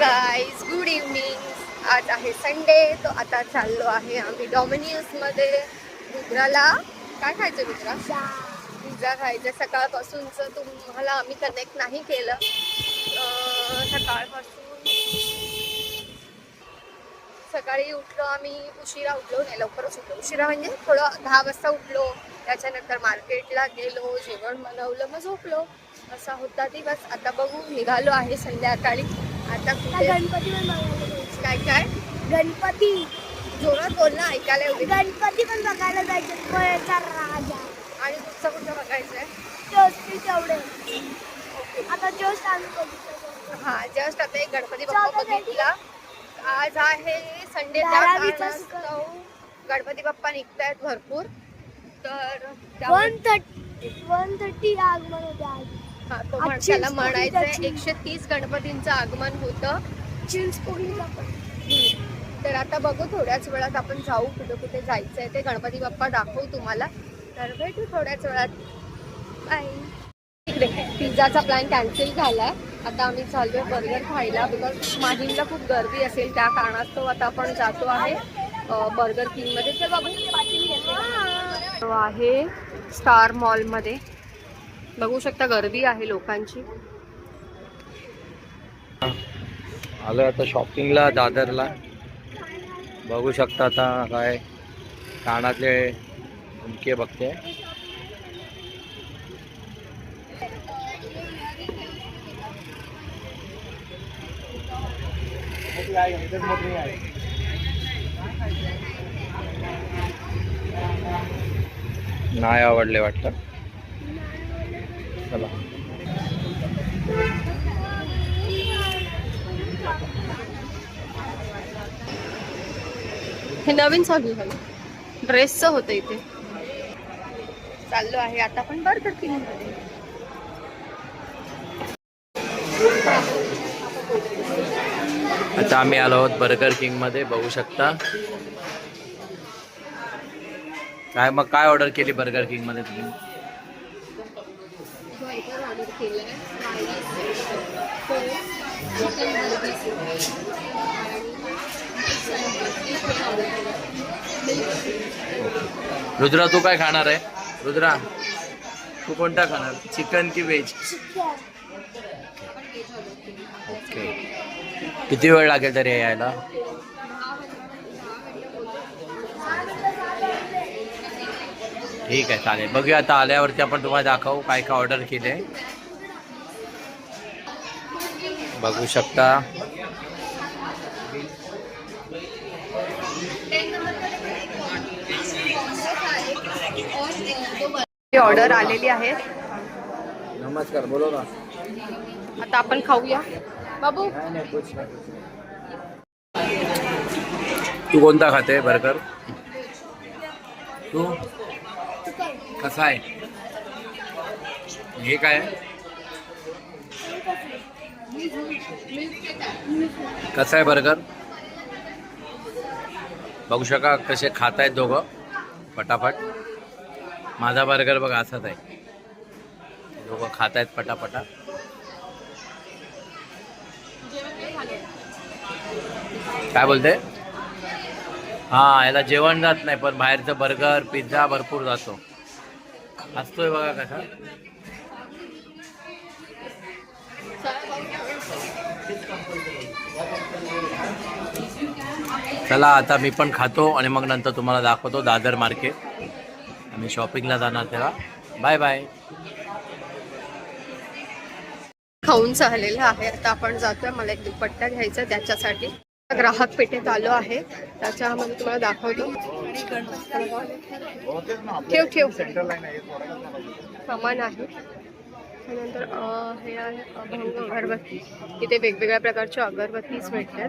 Guys good evening आज आहे Sunday तो आता चाललो आहे आम्ही डॉमिनियसमध्ये रुद्राला काय खायचं रुद्रा पिझ्झा खायचं. सकाळपासूनचं तुम्हाला आम्ही कनेक्ट नाही केलं. सकाळपासून सकाळी उठलो आम्ही उशिरा उठलो. नाही लवकरच उठलो. उशिरा म्हणजे थोडं दहा वाजता उठलो. त्याच्यानंतर मार्केटला गेलो जेवण बनवलं मग झोपलो. असा होता दिवस. आता बघू निघालो आहे संध्याकाळी. आता कुठे? गणपती पण बघायला. काय काय? गणपती. जोरात बोल ना ऐकायला एवढे गणपती पण बघायला जायचे. कोळ्याचा राजा. आणि तुमचं कुठं बघायचंय? जोशी तेवढे. आता जोश बघितलं हा जस्ट आता एक गणपती बाप्पा चला, ready? बघितला. आज आहे संडे धारावीचा. गणपती बाप्पा निघतायत भरपूर. तर त्यामुळे- वन थर्टी वन थर्टी आगमन होते आज. हा, त्याला चिंच. एकशे तीस गणपतींचं आगमन होतं. पण. तर आता बघू थोड्याच वेळात आपण जाऊ कुठे कुठे जायचंय ते. गणपती बाप्पा दाखवू तुम्हाला. तर भेटू थोड्याच वेळात. बाय इकडे पिझ्झाचा प्लॅन कॅन्सल झालाय. आता आम्ही चाललोय बर्गर खायला बिकॉज माहीमला खूप गर्दी असेल त्या कारणास्तव आता आपण जातो आहे बर्गर किंगमध्ये. तर आहे स्टार मॉलमध्ये. बघू शकता गर्दी आहे लोकांची. आलो आता शॉपिंगला दादरला. बघू शकता आता काय कानातले झुमके बघते. नाही आवडले वाटतं. चला. हे नवीन चालू झालं ड्रेसचं होतं इथे. चाललो आहे आता पण बर्गर किंगमध्ये. आता आम्ही आलो आहोत बर्गर किंगमध्ये बघू शकता. काय मग काय ऑर्डर केली बर्गर किंगमध्ये तुम्ही? ऑर्डर केलंय चिकन रुद्रा तू काय खाणार आहे? रुद्रा तू कोणता खाणार? चिकन की व्हेज? ओके. किती वेळ लागेल तरी यायला? ठीक आहे चालेल. बघूया आता आल्यावरती आपण तुम्हाला दाखवू काय काय ऑर्डर केले बघू शकता. ऑर्डर आलेली आहे. नमस्कार बोलो ना. आता आपण खाऊया. बाबू. तू कोणता खाते बर्गर? तू? कसा आहे? हे काय आहे? कसा आहे बर्गर? बघू शका कसे खात आहेत दोघं. पटापट. माझा बर्गर बघा असाच आहे. दोघं खात आहेत पटापटा. काय बोलते? हा याला जेवण जात नाही पण बाहेरचं बर्गर पिझ्झा भरपूर जातो. असतोय बघा कसा. चला आता मी पण खातो आणि मग नंतर तुम्हाला दाखवतो दादर मार्केट. आम्ही शॉपिंगला जाणार तेव्हा. बाय बाय खाऊन झालेलं आहे. आता आपण जातोय. मला एक दुपट्टा घ्यायचा आहे त्याच्यासाठी. ग्राहक पेठेत आलो आहे. त्याच्यामध्ये तुम्हाला दाखवतो. ठेव ठेव. सामान आहे. त्यानंतर हे आहे अभंग अगरबत्ती. इथे वेगवेगळ्या प्रकारच्या अगरबत्तीच भेटतात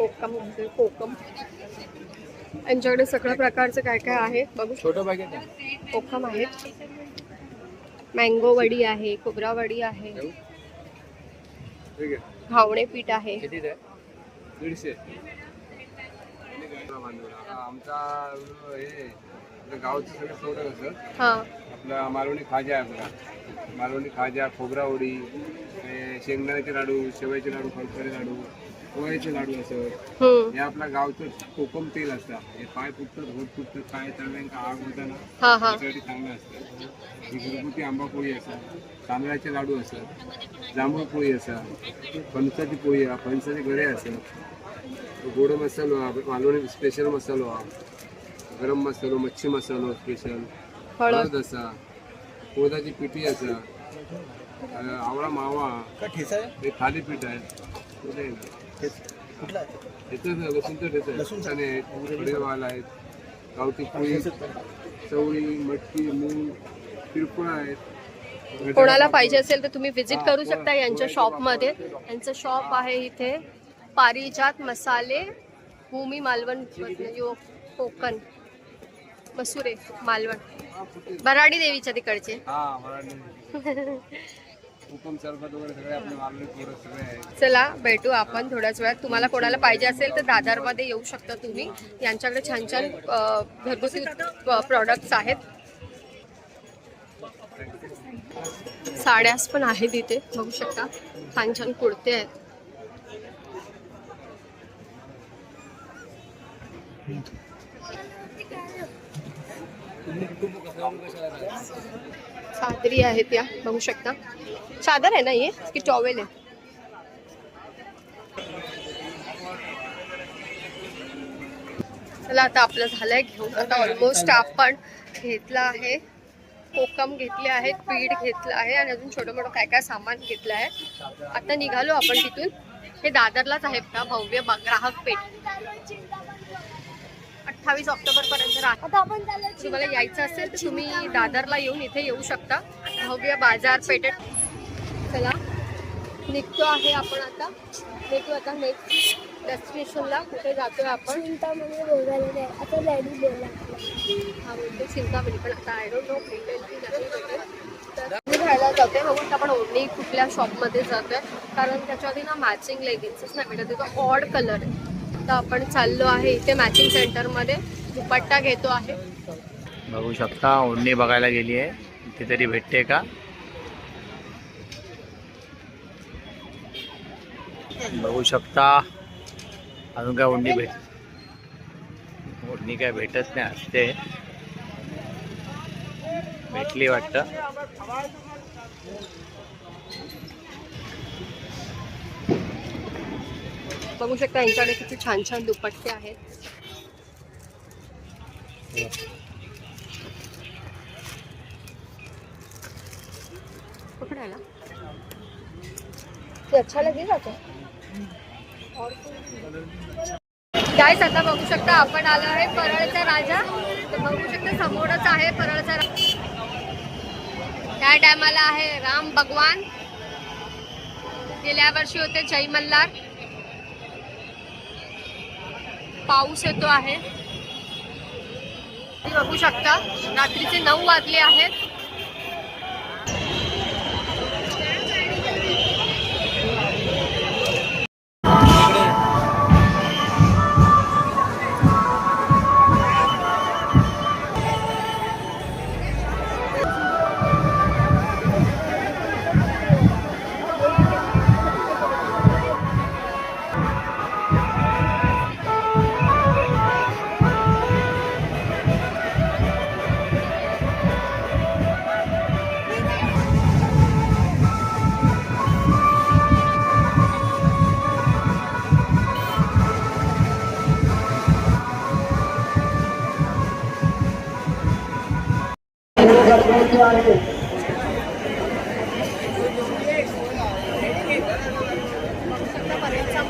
कोकम कोकम. यांच्याकडे सगळ्या प्रकारचं काय काय आहे? बघू छोटं पॅकेट कोकम आहे. मँगो वडी आहे खोबरा वडी आहे. घावणे पीठ आहे. आमचा हे गावचं सगळं कसं हा. आपला मालवणी खाजा आहे आपला. मालवणी खाजा खोबरा उडी शेंगदाण्याचे लाडू शेवयाचे लाडू फळफळे लाडू. पोह्याचे लाडू असं. हम्म. हे आपल्या गावचं कोकम तेल असतं. हे पाय फुटतात होत फुटतात काय चांगल्या आग होता ना हा हा. त्यासाठी चांगलं असतं. ही घरगुती आंबा पोळी असतात तांदळाचे लाडू असतात जांभूळ पोळी असतात फणसाची पोळी आहे फणसाचे गळे असतात गोड मसालो हा, मालवणी स्पेशल मसालो हा गरम मसालो मच्छी मसालो स्पेशल हळद. हळद असा कोदाची पिठी असा अं, आवळा मावा हे थालीपीठ आहे. कुठे आहे? ना? याचं ना, लसूणचं ठेचा आहे. चणे आहेत कडेवाल आहेत गावठी पोळी चवळी मटकी मूग तिरपुळा आहेत. कोणाला पाहिजे असेल तर तुम्ही विजिट करू शकता यांच्या शॉपमध्ये यांचं शॉप आहे इथे पारिजात मसाले भूमी मालवण यो कोकण मसुरे मालवण. बराडी देवीच्या तिकडचे. चला भेटू आपण थोड्याच वेळात. तुम्हाला कोणाला पाहिजे असेल तर दादरमध्ये येऊ शकता तुम्ही. यांच्याकडे छान छान घरगुती प्रॉडक्ट्स आहेत. साड्यास पण आहेत इथे बघू शकता. छान छान कुर्ते आहेत. चादरी आहेत या बघू शकता. चादर आहे ना ये की टॉवेल आहे? चला आता आपलं झालंय घेऊन. आता ऑलमोस्ट आपण घेतला आहे. कोकम घेतले आहेत पीठ घेतलं आहे आणि अजून छोटं मोठं काय काय सामान घेतलं आहे. आता निघालो आपण तिथून. हे दादरलाच आहे का भव्य ग्राहक पेठ. अठ्ठावीस ऑक्टोबर पर्यंत राहत आता आपण तुम्हाला यायचं असेल तर तुम्ही दादरला येऊन इथे येऊ शकता. भव्य बाजार पेठेत चला निघतो आहे आपण आता. भेटू आता नेक्स्ट डेस्टिनेशनला कुठे जातोय आपण? चिंतामणी बोलायला आता डॅडी बोला हा बोलतो चिंतामणी पण आता आय डोंट नो भेटेल की नाही भेटेल तर घ्यायला जाते बघून आपण ओढणी कुठल्या शॉपमध्ये जातोय. कारण त्याच्याआधी ना मॅचिंग लेगिन्सच नाही भेटत. तो ऑड कलर आहे. आता आपण चाललो आहे इथे मॅचिंग सेंटरमध्ये दुपट्टा घेतो आहे. बघू शकता ओढणी बघायला गेली आहे. इथे तरी भेटते का? बघू शकता अजून काय ओढणी भेट ओढणी काय भेटत नाही असते. भेटली वाटतं. बघू शकता यांच्याकडे किती छान छान दुपट्टे आहेत. पकडायला. ते अच्छा लगे जातो. काय आता बघू शकता आपण आलो आहे परळचा राजा. तर बघू शकता समोरच आहे परळचा राजा. त्या टायमाला आहे राम भगवान. गेल्या वर्षी होते जय मल्हार पाऊस येतो आहे. तुम्ही बघू शकता रात्रीचे नऊ वाजले आहेत.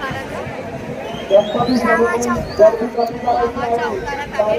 परळचा महाराजा रामाच्या अवतारात आहे